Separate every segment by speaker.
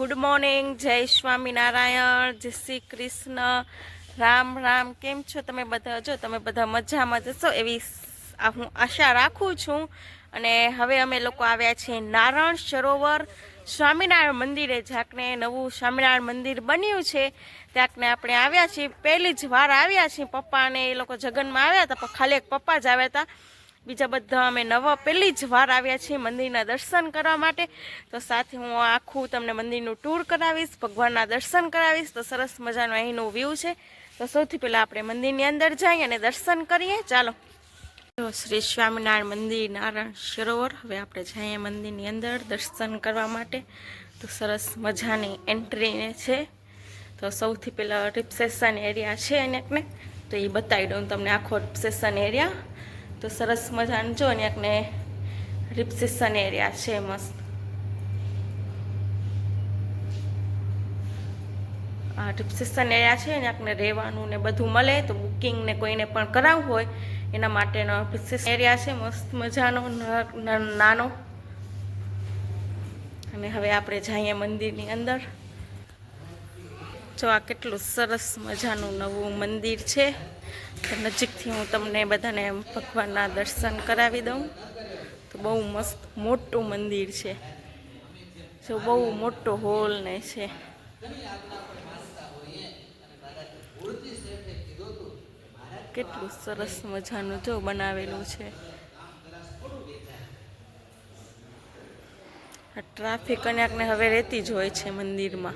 Speaker 1: Good morning જય સ્વામિનારાયણ, જય શ્રી કૃષ્ણ. રામ રામ, કેમ છો તમે બધા? જો, તમે બધા મજામાં જશો એવી હું આશા રાખું છું. અને હવે અમે લોકો આવ્યા છીએ નારાયણ સરોવર સ્વામિનારાયણ મંદિરે, જ્યાંકને નવું સ્વામિનારાયણ મંદિર બન્યું છે, ત્યાંકને આપણે આવ્યા છીએ. પહેલી જ વાર આવ્યા છીએ. પપ્પાને એ લોકો જગનમાં આવ્યા હતા, પણ ખાલી એક પપ્પા જ આવ્યા હતા. બીજા બધા અમે નવા પહેલી જ વાર આવ્યા છીએ મંદિરના દર્શન કરવા માટે. તો સાથે હું આખું તમને મંદિરનું ટૂર કરાવીશ, ભગવાનના દર્શન કરાવીશ. તો સરસ મજાનું અહીંનું વ્યૂ છે. તો સૌથી પહેલાં આપણે મંદિરની અંદર જઈએ અને દર્શન કરીએ. ચાલો. તો શ્રી સ્વામિનારાયણ મંદિર, નારાયણ સરોવર. હવે આપણે જઈએ મંદિરની અંદર દર્શન કરવા માટે. તો સરસ મજાની એન્ટ્રીને છે. તો સૌથી પહેલાં રિસેપ્શન એરિયા છે એને તો એ બતાવી દઉં તમને આખો રિસેપ્શન એરિયા તો સરસ મજાનું જો અહીંયાકને રિસેપ્શન એરિયા છે મસ્ત. આ રિસેપ્શન એરિયા છે ને રહેવાનું ને બધું મળે તો બુકિંગ ને કોઈને પણ કરાવવું હોય, એના માટેનો રિસેપ્શન એરિયા છે, મસ્ત મજાનો ન- ન- નાનો. અને હવે આપણે જઈએ મંદિરની અંદર. જો આ કેટલું સરસ મજાનું નવું મંદિર છે. તો નજીકથી હું તમને બધાને ભગવાનના દર્શન કરાવી દઉં. તો બહુ મસ્ત મોટું મંદિર છે. જો બહુ મોટો હોલ ને છે. કેટલું સરસ મજાનું જો બનાવેલું છે. ટ્રાફિક કન્યાકને હવે રહેતી જ હોય છે મંદિરમાં.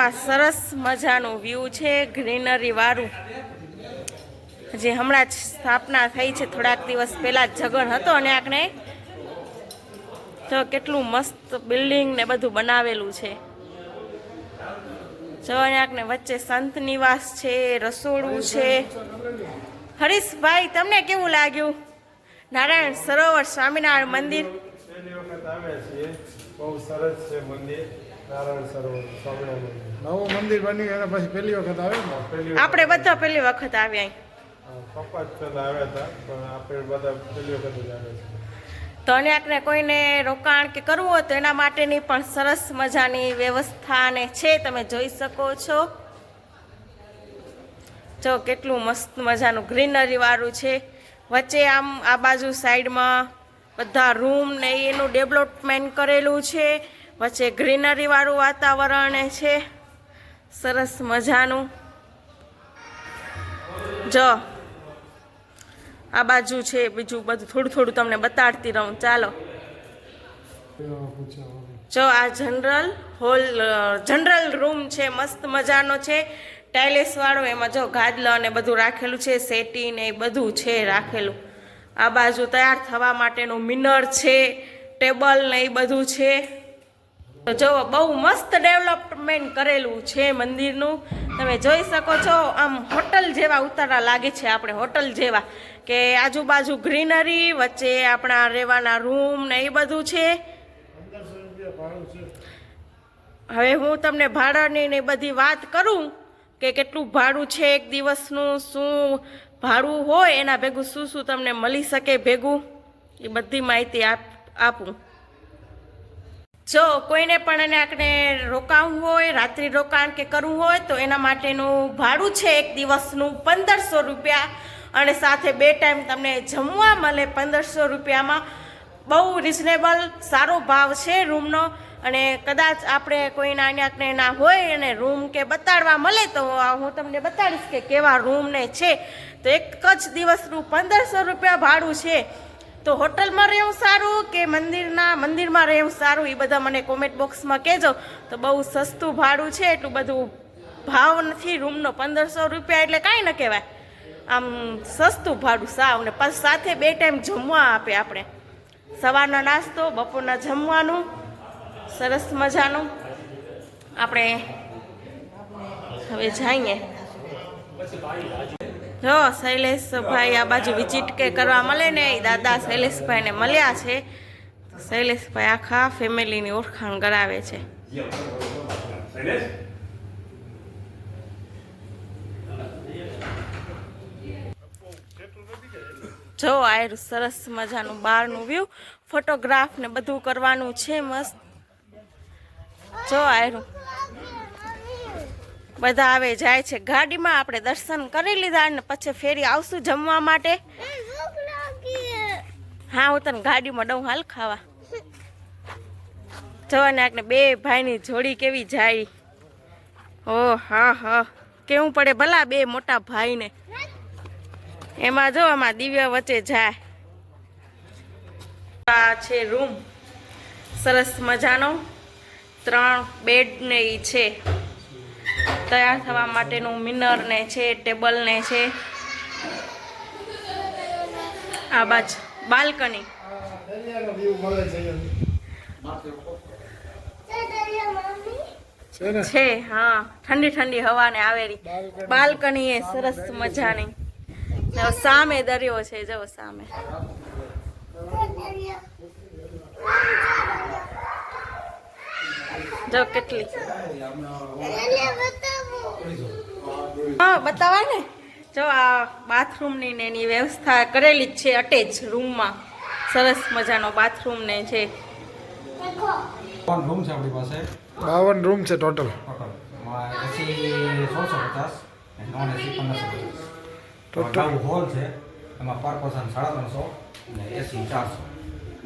Speaker 1: આ સરસ મજાનું વ્યૂ છે ગ્રીનરી વાળું. જે હમણાં જ સ્થાપના થઈ છે, થોડાક દિવસ પહેલા જ જગણ હતો અને આપણે તો કેટલું મસ્ત બિલ્ડિંગ ને બધું બનાવેલું છે. જો અહીંયાકને વચ્ચે સંત નિવાસ છે, રસોડું છે. હરીશભાઈ, તમને કેવું લાગ્યું? નારાયણ સરોવર સ્વામિનારાયણ મંદિર?
Speaker 2: બહુ સરસ છે મંદિર. નારાયણ સરોવર સ્વામિનારાયણ.
Speaker 3: નવું મંદિર બન્યું એના પછી પહેલી વખત આવે?
Speaker 2: પહેલી
Speaker 1: આપણે બધા પહેલી વખત આવ્યા.
Speaker 2: પપ્પા જ પહેલા આવ્યા હતા પણ આપણે બધા પહેલી વખત જ આવ્યા છીએ
Speaker 1: તો અને કોઈને રોકાણ કે કરવું હોય તો એના માટેની પણ સરસ મજાની વ્યવસ્થા ને છે તમે જોઈ શકો છો. જો કેટલું મસ્ત મજાનું ગ્રીનરી વાળું છે. વચ્ચે આમ આ બાજુ સાઈડમાં બધા રૂમ ને એનું ડેવલપમેન્ટ કરેલું છે. વચ્ચે ગ્રીનરીવાળું વાતાવરણ છે. સરસ મજાનું. જો, આ બાજુ છે, બીજું બધું થોડું થોડું તમને બતાડતી રહું. ચાલો. જો, આ જનરલ હોલ જનરલ રૂમ છે, મસ્ત મજાનો છે. ટાઇલેસવાળો એમાં જો ગાદલા અને બધું રાખેલું છે સેટી ને એ બધું છે રાખેલું. આ બાજુ તૈયાર થવા માટેનું મિનર છે, ટેબલ ને એ બધું છે. તો જો બહુ મસ્ત ડેવલપમેન્ટ કરેલું છે મંદિરનું. તમે જોઈ શકો છો, આમ હોટલ જેવા ઉતારા લાગે છે આપણે, હોટલ જેવા. કે આજુબાજુ ગ્રીનરી, વચ્ચે આપણા રહેવાના રૂમ ને એ બધું છે. હવે હું તમને ભાડાની ને બધી વાત કરું કે કેટલું ભાડું છે એક દિવસનું, શું ભાડું હોય એના ભેગું, શું શું તમને મળી શકે ભેગું, એ બધી માહિતી આપ આપું. જો કોઈને પણ એને આપણે રોકાવું હોય, રાત્રિ રોકાણ કે કરવું હોય, તો એના માટેનું ભાડું છે એક દિવસનું પંદરસો રૂપિયા. અને સાથે બે ટાઈમ તમને જમવા મળે પંદરસો રૂપિયામાં. બહુ રિઝનેબલ સારો ભાવ છે રૂમનો. અને કદાચ આપણે કોઈના અહીંયા ના હોય અને રૂમ કે બતાડવા મળે તો હું તમને બતાડીશ કે કેવા રૂમને છે. તો એક જ દિવસનું પંદરસો રૂપિયા ભાડું છે. તો હોટલમાં રહેવું સારું કે મંદિરના, મંદિરમાં રહેવું સારું? એ બધા મને કોમેન્ટ બોક્સમાં કહેજો. તો બહુ સસ્તું ભાડું છે, એટલું બધું ભાવ નથી રૂમનો પંદરસો રૂપિયા એટલે કાંઈ ન કહેવાય. આમ સસ્તું ભાડું સાવ ને પછી સાથે બે ટાઈમ જમવા આપે આપણે. સવારનો નાસ્તો, બપોરના જમવાનું, સરસ મજાનું. આપણે હવે જઈએ. જો શૈલેષભાઈ આ બાજુ વિઝિટ કે કરવા મળે ને એ દાદા શૈલેષભાઈને મળ્યા છે. તો શૈલેષભાઈ આખા ફેમિલીની ઓળખાણ કરાવે છે. જો આયરું સરસ મજાનું બહારનું વ્યૂ ફોટોગ્રાફ ને બધું કરવાનું છે મસ્ત. જો આયરું. બધા આવે, જાય છે. ગાડીમાં આપણે દર્શન કરી લીધા અને પછી ફેરી આવશું જમવા માટે. હા, હું તને ગાડીમાં દઉં હાલ ખાવા. જવાને આપણે બે ભાઈની જોડી કેવી જાય. ઓ, હા હા. કેવું પડે ભલા બે મોટા ભાઈને. એમાં જો, આમાં દિવ્ય વચ્ચે જાય. આ છે રૂમ. સરસ મજાનો. ત્રણ બેડ ને ઈ છે. તૈયાર થવા માટેનું મિનર ને છે ટેબલ ને છે. આ બાજુ બાલ્કની.
Speaker 3: છે
Speaker 1: હા. ઠંડી ઠંડી હવાને આવેલી. બાલ્કની એ સરસ મજાની. સામે દરિયો છે જો સામે. જો કેટલી. હા બતાવાય ને. જો આ બાથરૂમની ને એની વ્યવસ્થા કરેલી જ છે અટેચ રૂમમાં. સરસ મજાનો બાથરૂમ ને છે
Speaker 4: રૂમ છે આપણી પાસે.
Speaker 3: બાવન રૂમ છે ટોટલ.
Speaker 4: હોલ છે એમાં પર પર્સન સાડા ત્રણસો અને એસી ચારસો.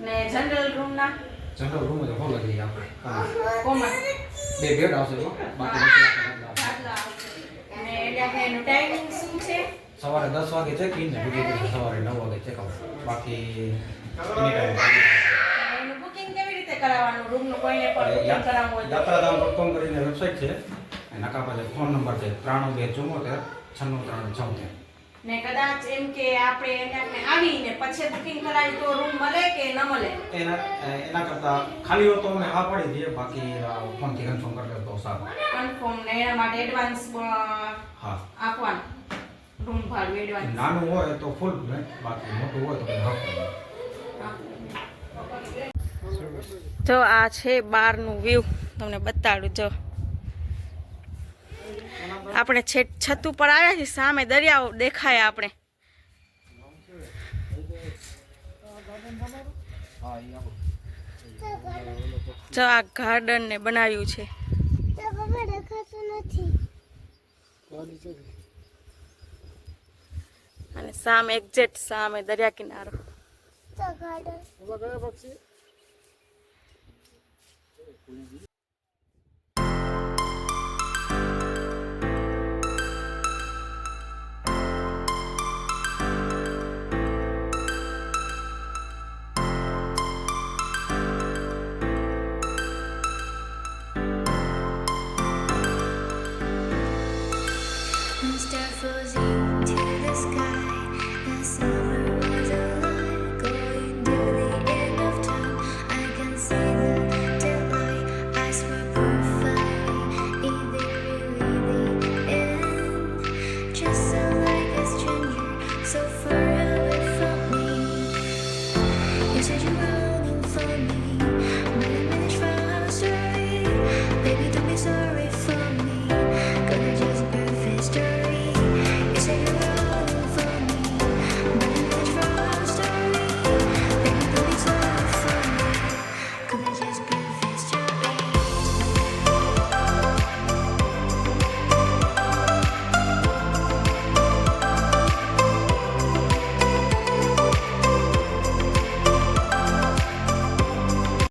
Speaker 1: ને જનરલ રૂમના
Speaker 4: જનરલ રૂમ જ હોલ જ આપણે
Speaker 1: કોમન
Speaker 4: બે બેડ આવશે એમાં બાકી નથી
Speaker 1: છે
Speaker 4: સવારે દસ વાગે ચેક ઇન ને બીજે સવારે નવ વાગે ચેક આઉટ બાકી
Speaker 1: બુકિંગ કેવી રીતે કરાવવાનું રૂમનું કોઈને પણ કરાવવું હોય
Speaker 4: યાત્રાધામ ડોટ કોમ કરીને વેબસાઇટ છે કા ફોન નંબર છે ત્રાણું બે ચુમ્મોતેર છન્નું ત્રણ ચૌતેર
Speaker 1: ને કદાચ એમ કે આપણે એને આવીને પછી બુકિંગ કરાવી તો રૂમ મળે કે ન મળે?
Speaker 4: એના એના કરતા ખાલી હોય તો અમે હા પડી દઈએ બાકી ફોનથી કન્ફર્મ કરી લે સાહેબ
Speaker 1: કન્ફર્મ ને એના માટે એડવાન્સ
Speaker 4: હા.
Speaker 1: આપવાનું. રૂમ ભાડું એડવાન્સ
Speaker 4: નાનું હોય તો ફૂલ ને? બાકી મોટું હોય તો હા
Speaker 1: જો આ છે બહારનું વ્યૂ તમને બતાડું જો. આપણે છેટ છત ઉપર આવ્યા છીએ, સામે દરિયાઓ દેખાય આપણે જો આ ગાર્ડન ને બનાવ્યું છે અને સામે એક્ઝેક્ટ સામે દરિયા કિનારો
Speaker 5: Mr.